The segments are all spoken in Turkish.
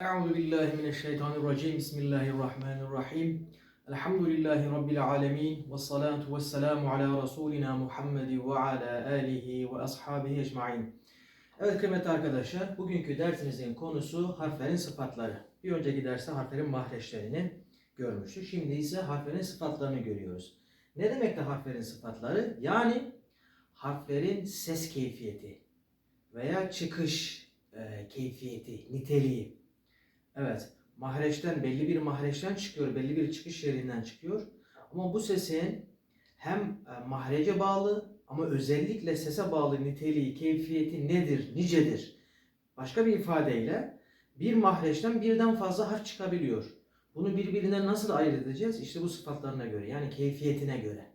Euzu billahi mineşşeytanirracim. Bismillahirrahmanirrahim. Elhamdülillahi rabbil alamin ve salatu vesselamu ala rasulina Muhammed ve ala alihi ve ashabihi ecmaîn. Evet kıymetli arkadaşlar, bugünkü dersimizin konusu harflerin sıfatları. Bir önceki derste harflerin mahreçlerini görmüştük. Şimdi ise harflerin sıfatlarını görüyoruz. Ne demek de harflerin sıfatları? Yani harflerin ses keyfiyeti veya çıkış e, keyfiyeti, niteliği. Evet, mahreçten belli bir mahreçten çıkıyor, belli bir çıkış yerinden çıkıyor. Ama bu sesin hem e, mahrece bağlı ama özellikle sese bağlı niteliği, keyfiyeti nedir, nicedir? Başka bir ifadeyle bir mahreçten birden fazla harf çıkabiliyor. Bunu birbirinden nasıl ayırt edeceğiz? İşte bu sıfatlarına göre yani keyfiyetine göre.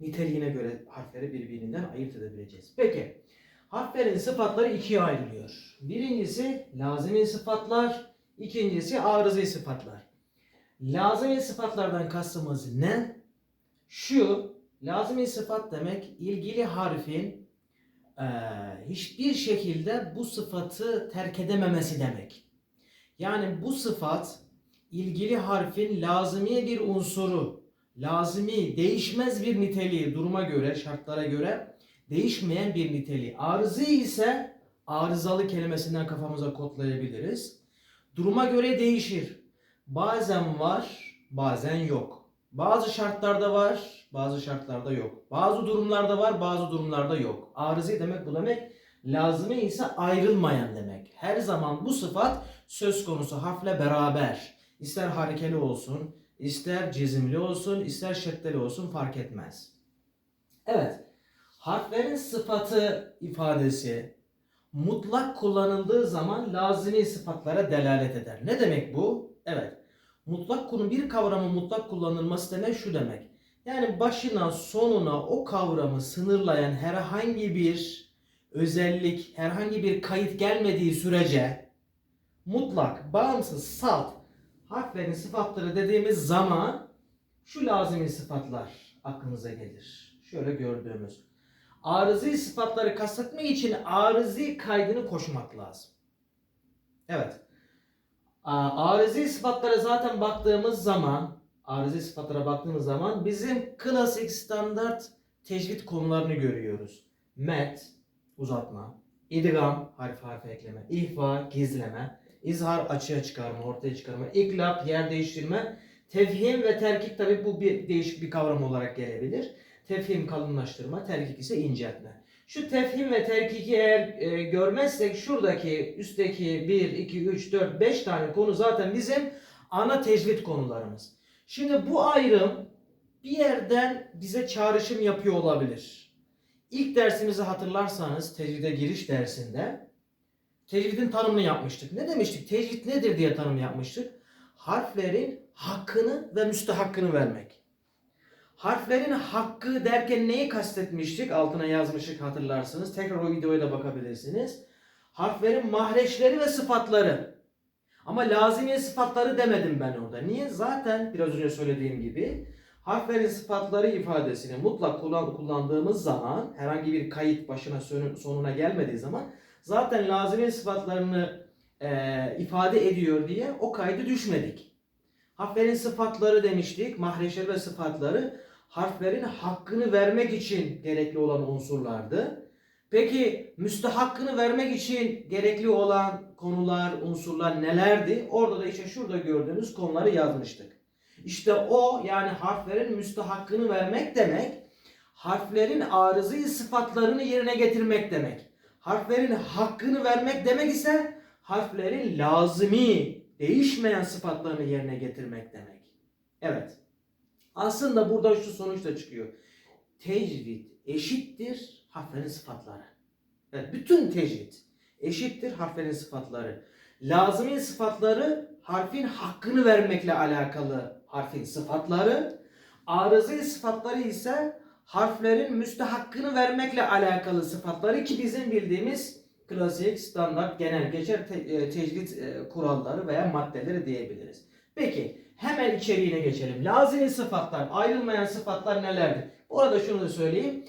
Niteliğine göre harfleri birbirinden ayırt edebileceğiz. Peki, harflerin sıfatları ikiye ayrılıyor. Birincisi lazimi sıfatlar, ikincisi arızi sıfatlar. Lazimi sıfatlardan kastımız ne? Şu, lazimi sıfat demek ilgili harfin eee, hiçbir şekilde bu sıfatı terk edememesi demek. Yani bu sıfat ilgili harfin lazımi bir unsuru, lazımi, değişmez bir niteliği duruma göre, şartlara göre değişmeyen bir niteliği. Arızı ise arızalı kelimesinden kafamıza kodlayabiliriz. Duruma göre değişir. Bazen var, bazen yok. Bazı şartlarda var, bazı şartlarda yok. Bazı durumlarda var, bazı durumlarda yok. Arızi demek bu demek. Lazımı ise ayrılmayan demek. Her zaman bu sıfat söz konusu harfle beraber. İster harekeli olsun, ister cezimli olsun, ister şeddeli olsun fark etmez. Evet. Harflerin sıfatı ifadesi mutlak kullanıldığı zaman lazimi sıfatlara delalet eder. Ne demek bu? Evet. Mutlak konu bir kavramın mutlak kullanılması demek şu demek. Yani başına sonuna o kavramı sınırlayan herhangi bir özellik, herhangi bir kayıt gelmediği sürece mutlak, bağımsız, salt harflerin sıfatları dediğimiz zaman şu lazimi sıfatlar aklınıza gelir. Şöyle gördüğümüz. Arızi sıfatları kastetmek için arızi kaydını koşmak lazım. Evet. Arızi sıfatlara zaten baktığımız zaman, arızi sıfatlara baktığımız zaman bizim klasik standart tecvid konularını görüyoruz. Met, uzatma, idgam, harf harf ekleme, ihfa, gizleme, izhar, açığa çıkarma, ortaya çıkarma, iklap, yer değiştirme, tefhim ve terkik tabi bu bir değişik bir kavram olarak gelebilir. Tefhim kalınlaştırma, terkik ise inceltme. Şu tefhim ve terkiki eğer e, görmezsek şuradaki üstteki 1, 2, 3, 4, 5 tane konu zaten bizim ana tecvid konularımız. Şimdi bu ayrım bir yerden bize çağrışım yapıyor olabilir. İlk dersimizi hatırlarsanız tecvide giriş dersinde tecvidin tanımını yapmıştık. Ne demiştik? Tecvid nedir diye tanım yapmıştık. Harflerin hakkını ve müstehakkını vermek. Harflerin hakkı derken neyi kastetmiştik? Altına yazmıştık hatırlarsınız. Tekrar o videoya da bakabilirsiniz. Harflerin mahreçleri ve sıfatları. Ama lazimiye sıfatları demedim ben orada. Niye? Zaten biraz önce söylediğim gibi harflerin sıfatları ifadesini mutlak kullan, kullandığımız zaman herhangi bir kayıt başına sonu- sonuna gelmediği zaman zaten lazimiye sıfatlarını e, ifade ediyor diye o kaydı düşmedik. Harflerin sıfatları demiştik. Mahreçleri ve sıfatları harflerin hakkını vermek için gerekli olan unsurlardı. Peki müstehakkını vermek için gerekli olan konular, unsurlar nelerdi? Orada da işte şurada gördüğünüz konuları yazmıştık. İşte o yani harflerin müstehakkını vermek demek, harflerin arızı sıfatlarını yerine getirmek demek. Harflerin hakkını vermek demek ise harflerin lazimi, değişmeyen sıfatlarını yerine getirmek demek. Evet. Aslında burada şu sonuç da çıkıyor. Tecvid eşittir harflerin sıfatları. Evet, bütün tecvid eşittir harflerin sıfatları. Lazımi sıfatları harfin hakkını vermekle alakalı harfin sıfatları. Arızı sıfatları ise harflerin müstehakkını vermekle alakalı sıfatları ki bizim bildiğimiz klasik, standart, genel geçer te- e, tecvid e, kuralları veya maddeleri diyebiliriz. Peki hemen içeriğine geçelim. Lazimi sıfatlar, ayrılmayan sıfatlar nelerdir? Bu arada şunu da söyleyeyim.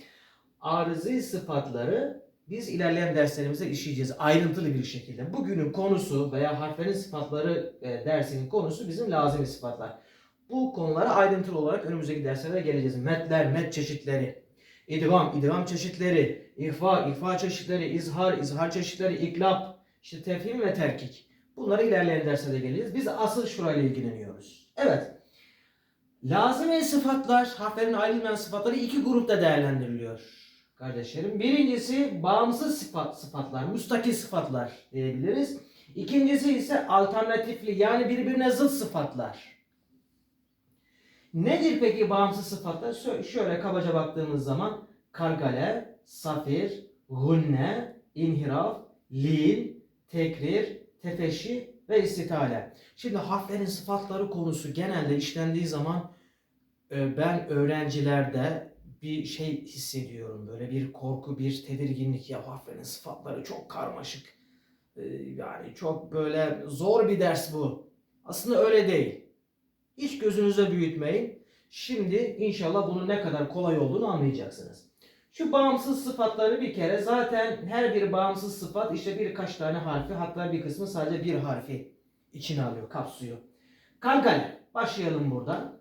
Arızi sıfatları biz ilerleyen derslerimizde işleyeceğiz ayrıntılı bir şekilde. Bugünün konusu veya harflerin sıfatları e, dersinin konusu bizim lazım sıfatlar. Bu konulara ayrıntılı olarak önümüzdeki derslerde geleceğiz. Metler, met çeşitleri, idgam, idgam çeşitleri, ihfa, ihfa çeşitleri, izhar, izhar çeşitleri, iklap, işte tefhim ve terkik. Bunları ilerleyen derslerde geleceğiz. Biz asıl şurayla ilgileniyoruz. Evet. Lazım sıfatlar, harflerin ayrılmayan sıfatları iki grupta değerlendiriliyor kardeşlerim. Birincisi bağımsız sıfat, sıfatlar, müstakil sıfatlar diyebiliriz. İkincisi ise alternatifli yani birbirine zıt sıfatlar. Nedir peki bağımsız sıfatlar? Şö- Şöyle kabaca baktığımız zaman kalkale, safir, gunne, inhiraf, lin, tekrir, tefeşi ve istitale. Şimdi harflerin sıfatları konusu genelde işlendiği zaman e, ben öğrencilerde bir şey hissediyorum. Böyle bir korku, bir tedirginlik. Ya harflerin sıfatları çok karmaşık. E, Yani çok böyle zor bir ders bu. Aslında öyle değil. Hiç gözünüze büyütmeyin. Şimdi inşallah bunun ne kadar kolay olduğunu anlayacaksınız. Şu bağımsız sıfatları bir kere zaten her bir bağımsız sıfat işte birkaç tane harfi hatta bir kısmı sadece bir harfi içine alıyor, kapsıyor. Kalkale. Başlayalım buradan.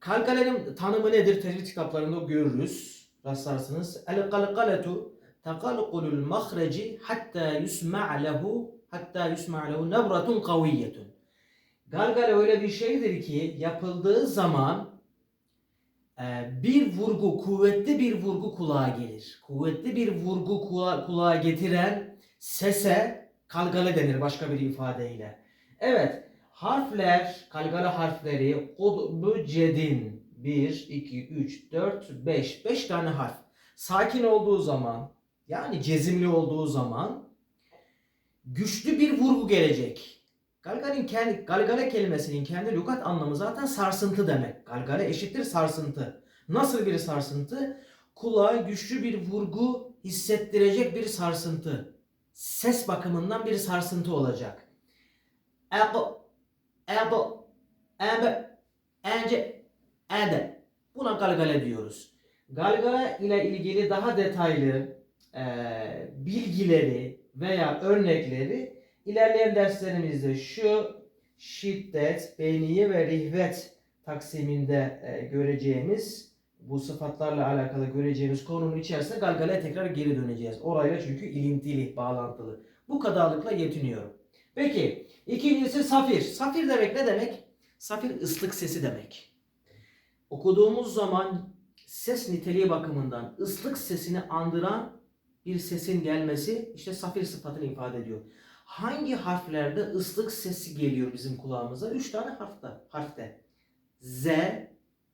Kalkalenin tanımı nedir? Tecvid kitaplarında görürüz. Rastlarsınız. El kalkaletu takalkulul mahreci hatta yusma' hatta yusma' lehu nebratun kaviyyetun. Galgale öyle bir şeydir ki yapıldığı zaman bir vurgu, kuvvetli bir vurgu kulağa gelir. Kuvvetli bir vurgu kulağa getiren sese kalgale denir başka bir ifadeyle. Evet, harfler, kalgale harfleri kudbu cedin 1, 2, 3, 4, 5. 5 tane harf. Sakin olduğu zaman yani cezimli olduğu zaman güçlü bir vurgu gelecek. Galgal'in kendi galgale kelimesinin kendi lügat anlamı zaten sarsıntı demek. Galgale eşittir sarsıntı. Nasıl bir sarsıntı? Kulağa güçlü bir vurgu hissettirecek bir sarsıntı. Ses bakımından bir sarsıntı olacak. Eb, eb, eb, ence, ede. Buna galgale diyoruz. Galgale ile ilgili daha detaylı eee, bilgileri veya örnekleri İlerleyen derslerimizde şu şiddet, beyniye ve rihvet taksiminde e, göreceğimiz bu sıfatlarla alakalı göreceğimiz konunun içerisinde galgaleye tekrar geri döneceğiz. Orayla çünkü ilintili, bağlantılı. Bu kadarlıkla yetiniyorum. Peki ikincisi safir. Safir demek ne demek? Safir ıslık sesi demek. Okuduğumuz zaman ses niteliği bakımından ıslık sesini andıran bir sesin gelmesi işte safir sıfatını ifade ediyor hangi harflerde ıslık sesi geliyor bizim kulağımıza? Üç tane harfte. harfte. Z,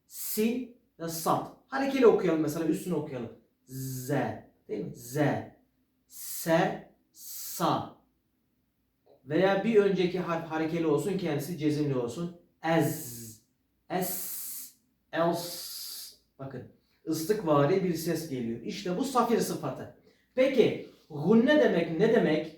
sin ve sat. Harekeli okuyalım mesela üstünü okuyalım. Z. Değil mi? Z. Se, sa. Veya bir önceki harf harekeli olsun kendisi cezimli olsun. Ez. Es. Els. Bakın. ıslık vari bir ses geliyor. İşte bu safir sıfatı. Peki gunne demek ne demek?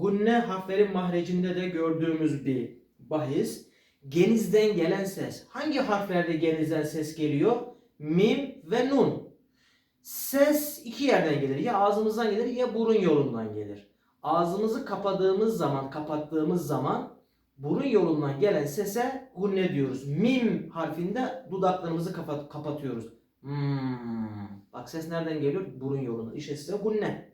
Gunne harflerin mahrecinde de gördüğümüz bir bahis. Genizden gelen ses. Hangi harflerde genizden ses geliyor? Mim ve nun. Ses iki yerden gelir. Ya ağzımızdan gelir ya burun yolundan gelir. Ağzımızı kapadığımız zaman, kapattığımız zaman burun yolundan gelen sese gunne diyoruz. Mim harfinde dudaklarımızı kapat kapatıyoruz. Hmm. Bak ses nereden geliyor? Burun yolundan. İşte size gunne.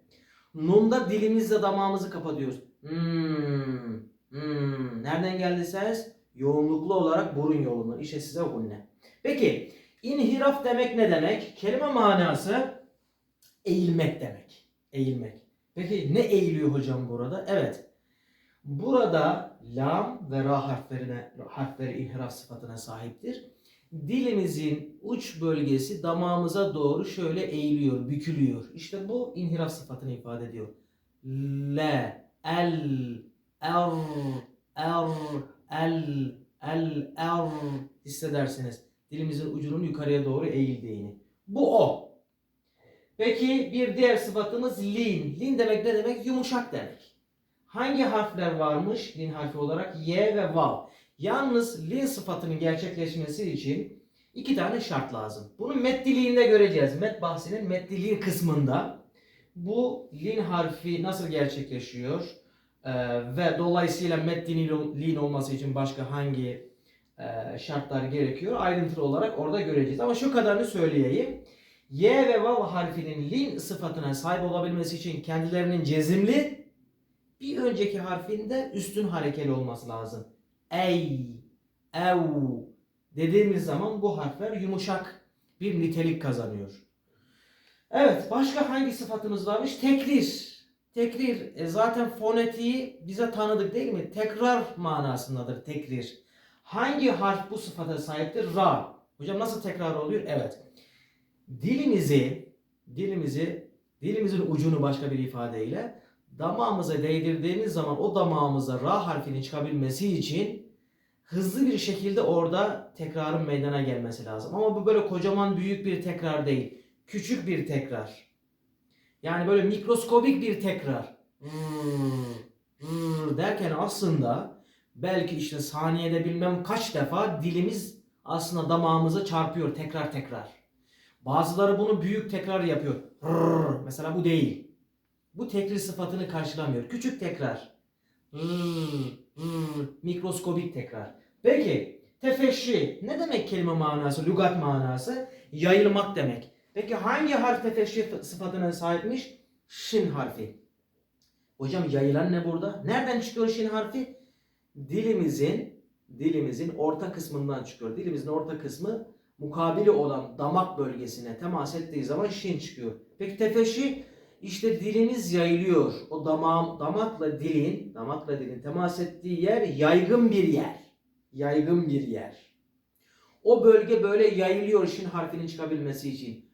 Nun'da dilimizle damağımızı kapatıyoruz. Hmm, hmm. Nereden geldi ses? Yoğunluklu olarak burun yolundan. İşte size gunne. Peki inhiraf demek ne demek? Kelime manası eğilmek demek. Eğilmek. Peki ne eğiliyor hocam burada? Evet. Burada lam ve ra harflerine harfleri inhiraf sıfatına sahiptir. Dilimizin uç bölgesi damağımıza doğru şöyle eğiliyor, bükülüyor. İşte bu inhiraf sıfatını ifade ediyor. L, el, er, er, el, el, er hissedersiniz. Dilimizin ucunun yukarıya doğru eğildiğini. Bu o. Peki bir diğer sıfatımız lin. Lin demek ne demek? Yumuşak demek. Hangi harfler varmış lin harfi olarak? Y ve vav. Yalnız lin sıfatının gerçekleşmesi için iki tane şart lazım. Bunu met diliğinde göreceğiz. Met bahsinin met diliği kısmında. bu lin harfi nasıl gerçekleşiyor? Ee, ve dolayısıyla metnin lin olması için başka hangi e, şartlar gerekiyor? Ayrıntılı olarak orada göreceğiz. Ama şu kadarını söyleyeyim. Y ve vav harfinin lin sıfatına sahip olabilmesi için kendilerinin cezimli bir önceki harfinde üstün harekeli olması lazım. Ey, ev dediğimiz zaman bu harfler yumuşak bir nitelik kazanıyor. Evet, başka hangi sıfatımız varmış? Tekrir. Tekrir e, zaten fonetiği bize tanıdık değil mi? Tekrar manasındadır tekrir. Hangi harf bu sıfata sahiptir? Ra. Hocam nasıl tekrar oluyor? Evet. Dilimizi dilimizi dilimizin ucunu başka bir ifadeyle damağımıza değdirdiğimiz zaman o damağımıza ra harfinin çıkabilmesi için hızlı bir şekilde orada tekrarın meydana gelmesi lazım. Ama bu böyle kocaman büyük bir tekrar değil. Küçük bir tekrar. Yani böyle mikroskobik bir tekrar. Rrr derken aslında belki işte saniyede bilmem kaç defa dilimiz aslında damağımıza çarpıyor tekrar tekrar. Bazıları bunu büyük tekrar yapıyor. Mesela bu değil. Bu tekrar sıfatını karşılamıyor. Küçük tekrar. Rrr, mikroskobik tekrar. Peki tefeşri ne demek kelime manası, lügat manası? Yayılmak demek. Peki hangi harf tefeşri sıfatına sahipmiş? Şin harfi. Hocam yayılan ne burada? Nereden çıkıyor şin harfi? Dilimizin dilimizin orta kısmından çıkıyor. Dilimizin orta kısmı mukabili olan damak bölgesine temas ettiği zaman şin çıkıyor. Peki tefeşi işte dilimiz yayılıyor. O damağım, damakla dilin, damakla dilin temas ettiği yer yaygın bir yer. Yaygın bir yer. O bölge böyle yayılıyor şin harfinin çıkabilmesi için.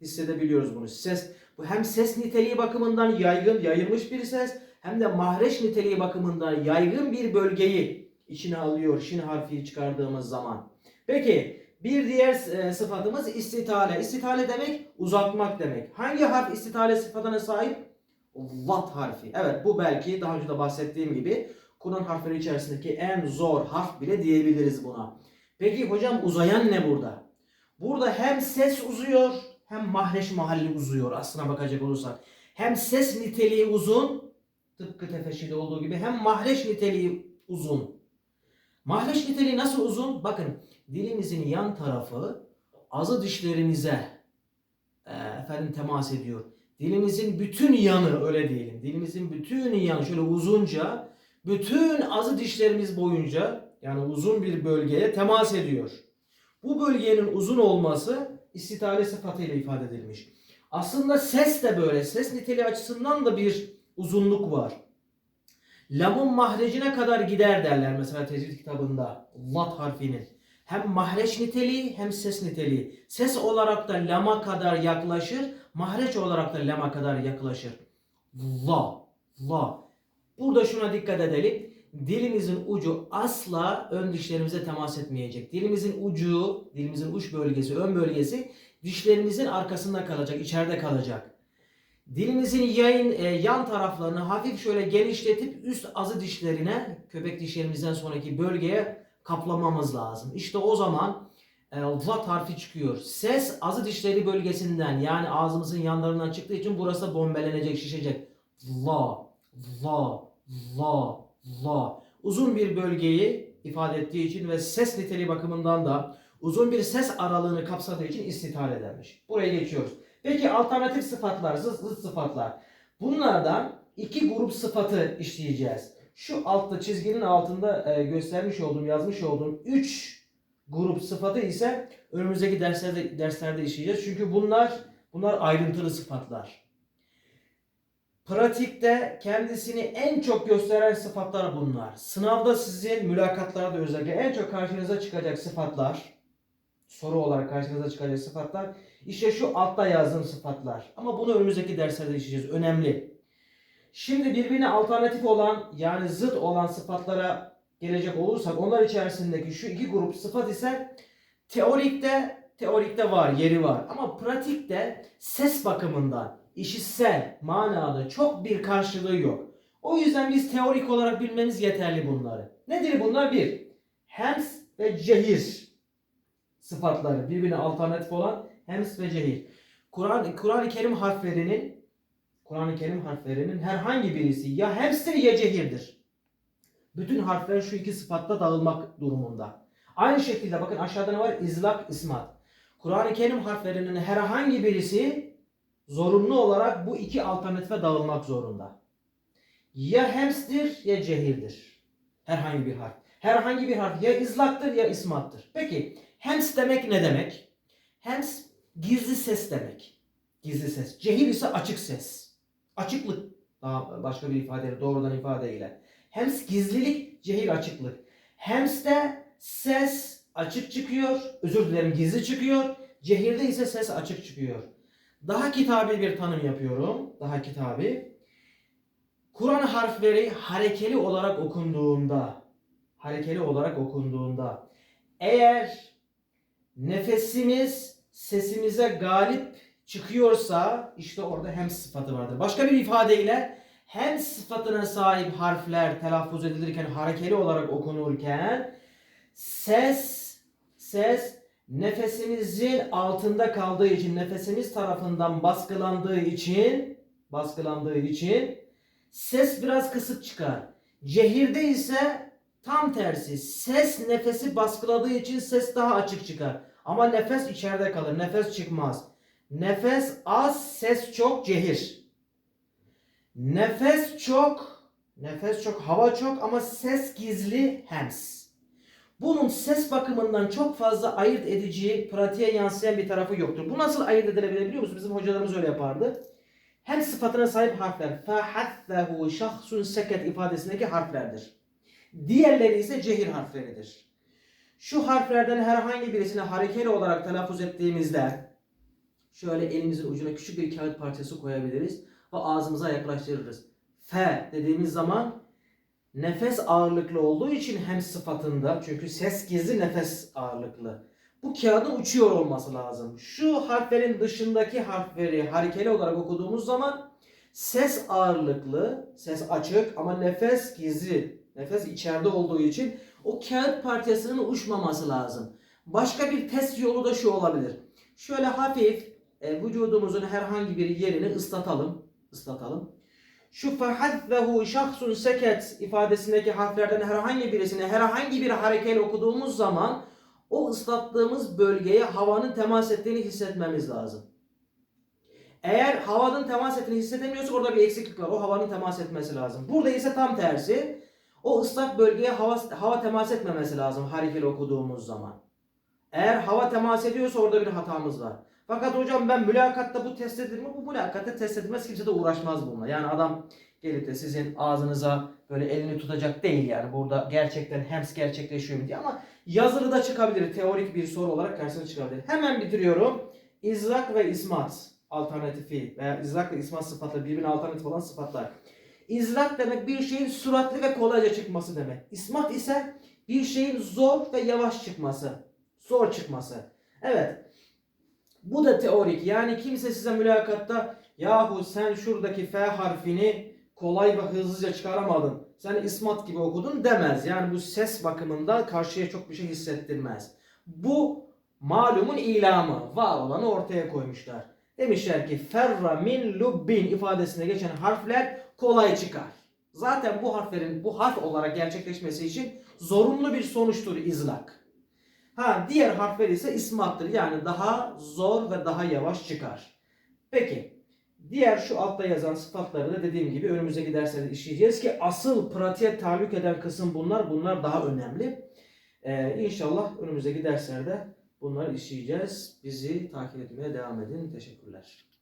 Hissedebiliyoruz bunu. Ses bu hem ses niteliği bakımından yaygın, yayılmış bir ses hem de mahreç niteliği bakımından yaygın bir bölgeyi içine alıyor şin harfi çıkardığımız zaman. Peki bir diğer e, sıfatımız istitale. İstitale demek uzatmak demek. Hangi harf istitale sıfatına sahip? Vat harfi. Evet bu belki daha önce de bahsettiğim gibi Kur'an harfleri içerisindeki en zor harf bile diyebiliriz buna. Peki hocam uzayan ne burada? Burada hem ses uzuyor hem mahreç mahalli uzuyor aslına bakacak olursak. Hem ses niteliği uzun tıpkı tefeşide olduğu gibi hem mahreç niteliği uzun. Mahreç niteliği nasıl uzun? Bakın dilimizin yan tarafı azı dişlerimize e, efendim temas ediyor. Dilimizin bütün yanı öyle diyelim. Dilimizin bütün yanı şöyle uzunca bütün azı dişlerimiz boyunca yani uzun bir bölgeye temas ediyor. Bu bölgenin uzun olması istitale sıfatıyla ifade edilmiş. Aslında ses de böyle. Ses niteliği açısından da bir uzunluk var. Lamun mahrecine kadar gider derler mesela tecvid kitabında. Lat harfinin. Hem mahreç niteliği hem ses niteliği. Ses olarak da lama kadar yaklaşır. Mahreç olarak da lama kadar yaklaşır. La. La. Burada şuna dikkat edelim. Dilimizin ucu asla ön dişlerimize temas etmeyecek. Dilimizin ucu, dilimizin uç bölgesi, ön bölgesi dişlerimizin arkasında kalacak, içeride kalacak. Dilimizin yayın, e, yan taraflarını hafif şöyle genişletip üst azı dişlerine, köpek dişlerimizden sonraki bölgeye kaplamamız lazım. İşte o zaman e, vat harfi çıkıyor. Ses azı dişleri bölgesinden yani ağzımızın yanlarından çıktığı için burası bombelenecek, şişecek. La, la, la, la. Uzun bir bölgeyi ifade ettiği için ve ses niteliği bakımından da uzun bir ses aralığını kapsadığı için istithal edermiş. Buraya geçiyoruz. Peki alternatif sıfatlar, zıt, zıt sıfatlar. Bunlardan iki grup sıfatı işleyeceğiz. Şu altta çizginin altında e, göstermiş olduğum, yazmış olduğum 3 grup sıfatı ise önümüzdeki derslerde derslerde işleyeceğiz. Çünkü bunlar bunlar ayrıntılı sıfatlar. Pratikte kendisini en çok gösteren sıfatlar bunlar. Sınavda sizin mülakatlarda özellikle en çok karşınıza çıkacak sıfatlar, soru olarak karşınıza çıkacak sıfatlar işte şu altta yazdığım sıfatlar. Ama bunu önümüzdeki derslerde işleyeceğiz. Önemli. Şimdi birbirine alternatif olan yani zıt olan sıfatlara gelecek olursak onlar içerisindeki şu iki grup sıfat ise teorikte teorikte var, yeri var. Ama pratikte ses bakımından işitsel manada çok bir karşılığı yok. O yüzden biz teorik olarak bilmemiz yeterli bunları. Nedir bunlar? Bir, hems ve cehir sıfatları birbirine alternatif olan hems ve cehir. Kur'an Kur'an-ı Kerim harflerinin Kur'an-ı Kerim harflerinin herhangi birisi ya hemstir ya cehirdir. Bütün harfler şu iki sıfatta dağılmak durumunda. Aynı şekilde bakın aşağıda ne var? İzlak, ismat. Kur'an-ı Kerim harflerinin herhangi birisi zorunlu olarak bu iki alternatife dağılmak zorunda. Ya hemstir ya cehirdir. Herhangi bir harf. Herhangi bir harf ya izlaktır ya ismattır. Peki hems demek ne demek? Hems gizli ses demek. Gizli ses. Cehir ise açık ses. Açıklık. Daha başka bir ifadeyle, doğrudan ifadeyle. Hems gizlilik, cehir açıklık. Hems'te ses açık çıkıyor. Özür dilerim gizli çıkıyor. Cehirde ise ses açık çıkıyor. Daha kitabi bir tanım yapıyorum. Daha kitabi. Kur'an harfleri harekeli olarak okunduğunda harekeli olarak okunduğunda eğer nefesimiz sesimize galip çıkıyorsa işte orada hem sıfatı vardır. Başka bir ifadeyle hem sıfatına sahip harfler telaffuz edilirken harekeli olarak okunurken ses ses nefesimizin altında kaldığı için nefesimiz tarafından baskılandığı için baskılandığı için ses biraz kısık çıkar. Cehirde ise tam tersi. Ses nefesi baskıladığı için ses daha açık çıkar. Ama nefes içeride kalır. Nefes çıkmaz. Nefes az, ses çok, cehir. Nefes çok, nefes çok, hava çok ama ses gizli, hems. Bunun ses bakımından çok fazla ayırt edici, pratiğe yansıyan bir tarafı yoktur. Bu nasıl ayırt edilebilir biliyor musunuz? Bizim hocalarımız öyle yapardı. Hem sıfatına sahip harfler. فَحَثَّهُ şahsun seket ifadesindeki harflerdir. Diğerleri ise cehir harfleridir. Şu harflerden herhangi birisini harekeli olarak telaffuz ettiğimizde şöyle elimizin ucuna küçük bir kağıt parçası koyabiliriz ve ağzımıza yaklaştırırız. F dediğimiz zaman nefes ağırlıklı olduğu için hem sıfatında çünkü ses gizli nefes ağırlıklı. Bu kağıdın uçuyor olması lazım. Şu harflerin dışındaki harfleri harekeli olarak okuduğumuz zaman ses ağırlıklı, ses açık ama nefes gizli. Nefes içeride olduğu için o kağıt parçasının uçmaması lazım. Başka bir test yolu da şu olabilir. Şöyle hafif e, vücudumuzun herhangi bir yerini ıslatalım. ıslatalım. Şu fehaddehu şahsun seket ifadesindeki harflerden herhangi birisini herhangi bir harekeyle okuduğumuz zaman o ıslattığımız bölgeye havanın temas ettiğini hissetmemiz lazım. Eğer havanın temas ettiğini hissedemiyorsa orada bir eksiklik var. O havanın temas etmesi lazım. Burada ise tam tersi. O ıslak bölgeye hava, hava temas etmemesi lazım harekeli okuduğumuz zaman. Eğer hava temas ediyorsa orada bir hatamız var. Fakat hocam ben mülakatta bu test edilir mi? Bu mülakatta test edilmez. Kimse de uğraşmaz bununla. Yani adam gelip de sizin ağzınıza böyle elini tutacak değil yani. Burada gerçekten hems gerçekleşiyor mu diye ama yazılı da çıkabilir. Teorik bir soru olarak karşısına çıkabilir. Hemen bitiriyorum. İzlak ve ismat alternatifi veya izlak ve ismat sıfatları birbirine alternatif olan sıfatlar. İzlak demek bir şeyin süratli ve kolayca çıkması demek. İsmat ise bir şeyin zor ve yavaş çıkması. Zor çıkması. Evet. Bu da teorik. Yani kimse size mülakatta yahu sen şuradaki F harfini kolay ve hızlıca çıkaramadın. Sen ismat gibi okudun demez. Yani bu ses bakımında karşıya çok bir şey hissettirmez. Bu malumun ilamı. Var olanı ortaya koymuşlar. Demişler ki ferra min lubbin ifadesinde geçen harfler kolay çıkar. Zaten bu harflerin bu harf olarak gerçekleşmesi için zorunlu bir sonuçtur izlak. Ha diğer harfler ise ismattır. Yani daha zor ve daha yavaş çıkar. Peki diğer şu altta yazan sıfatları da dediğim gibi önümüzdeki derslerde işleyeceğiz ki asıl pratiğe tahallük eden kısım bunlar. Bunlar daha önemli. Ee, inşallah önümüzdeki derslerde bunları işleyeceğiz. Bizi takip etmeye devam edin. Teşekkürler.